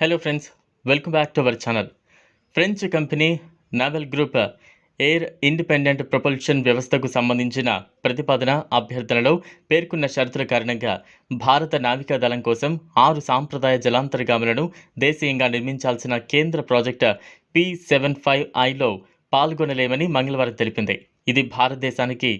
Hello friends welcome back to our channel French company naval group air independent propulsion వ్యవస్థకు సంబంధించిన ప్రతిపాదన అభ్యర్థనలో పేర్కొన్న షరతుల కారణంగా భారత నావికా దళం కోసం ఆరు సాంప్రదాయ జలాంతర్గాములను దేశీయంగా నిర్మించాల్సిన కేంద్ర ప్రాజెక్ట్ పి సెవెన్ ఫైవ్ ఐలో పాల్గొనలేమని మంగళవారం తెలిపింది. ఇది భారతదేశానికి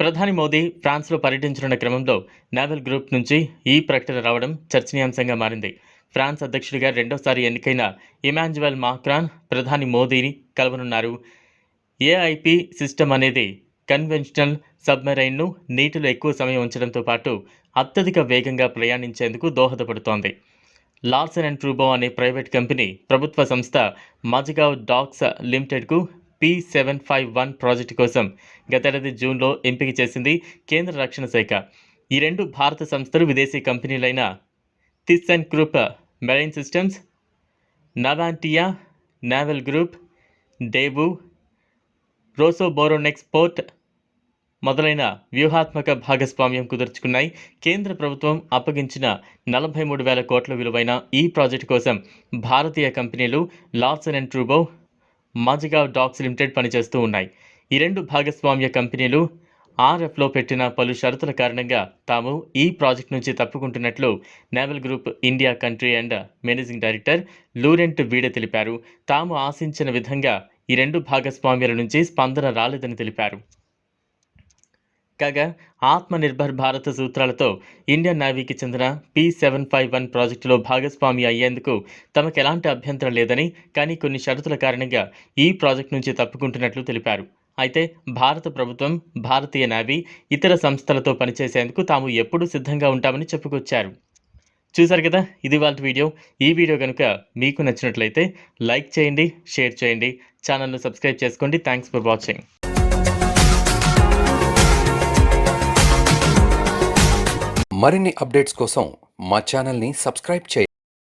ప్రధాని మోదీ ఫ్రాన్స్లో పర్యటించనున్న క్రమంలో నావెల్ గ్రూప్ నుంచి ఈ ప్రకటన రావడం చర్చనీయాంశంగా మారింది. ఫ్రాన్స్ అధ్యక్షుడిగా రెండోసారి ఎన్నికైన ఇమాన్యువల్ మాక్రాన్ ప్రధాని మోదీని కలవనున్నారు. ఏఐపి సిస్టమ్ అనేది కన్వెన్షనల్ సబ్మెరైన్ను నీటిలో ఎక్కువ సమయం ఉంచడంతో పాటు అత్యధిక వేగంగా ప్రయాణించేందుకు దోహదపడుతోంది. లార్సన్ అండ్ ట్రూబో అనే ప్రైవేట్ కంపెనీ ప్రభుత్వ సంస్థ మజగావ్ డాక్స్ లిమిటెడ్కు P seven five one project కోసం గతేడాది జూన్లో ఎంపిక చేసింది కేంద్ర రక్షణ శాఖ. ఈ రెండు భారత సంస్థలు విదేశీ కంపెనీలైన Thyssen group marine systems Navantia naval group Daewoo Rosoboronexport మొదలైన వ్యూహాత్మక భాగస్వామ్యం కుదుర్చుకున్నాయి. కేంద్ర ప్రభుత్వం అప్పగించిన నలభై మూడు వేల కోట్ల విలువైన ఈ ప్రాజెక్టు కోసం భారతీయ కంపెనీలు లార్సన్ అండ్ ట్రూబో మాజిగావ్ డాక్స్ లిమిటెడ్ పనిచేస్తూ ఉన్నాయి. ఈ రెండు భాగస్వామ్య కంపెనీలు ఆర్ఎఫ్లో పెట్టిన పలు షరతుల కారణంగా తాము ఈ ప్రాజెక్ట్ నుంచి తప్పుకుంటున్నట్లు naval group India country and managing director Laurent Videau తెలిపారు. తాము ఆశించిన విధంగా ఈ రెండు భాగస్వామ్యాల నుంచి స్పందన రాలేదని తెలిపారు. కాగా ఆత్మనిర్భర్ భారత్ సూత్రాలతో ఇండియన్ నేవీకి చెందిన పి సెవెన్ ఫైవ్ వన్ ప్రాజెక్టులో భాగస్వామి అయ్యేందుకు తమకు ఎలాంటి అభ్యంతరం లేదని కానీ కొన్ని షరతుల కారణంగా ఈ ప్రాజెక్టు నుంచి తప్పుకుంటున్నట్లు తెలిపారు. అయితే భారత ప్రభుత్వం భారతీయ నావీ ఇతర సంస్థలతో పనిచేసేందుకు తాము ఎప్పుడూ సిద్ధంగా ఉంటామని చెప్పుకొచ్చారు. చూసారు కదా? ఇది వాళ్ళ వీడియో. ఈ వీడియో కనుక మీకు నచ్చినట్లయితే లైక్ చేయండి షేర్ చేయండి ఛానల్ను సబ్స్క్రైబ్ చేసుకోండి. Thanks for watching. మరిన్ని అప్డేట్స్ కోసం మా ఛానల్ని సబ్స్క్రైబ్ చేయండి.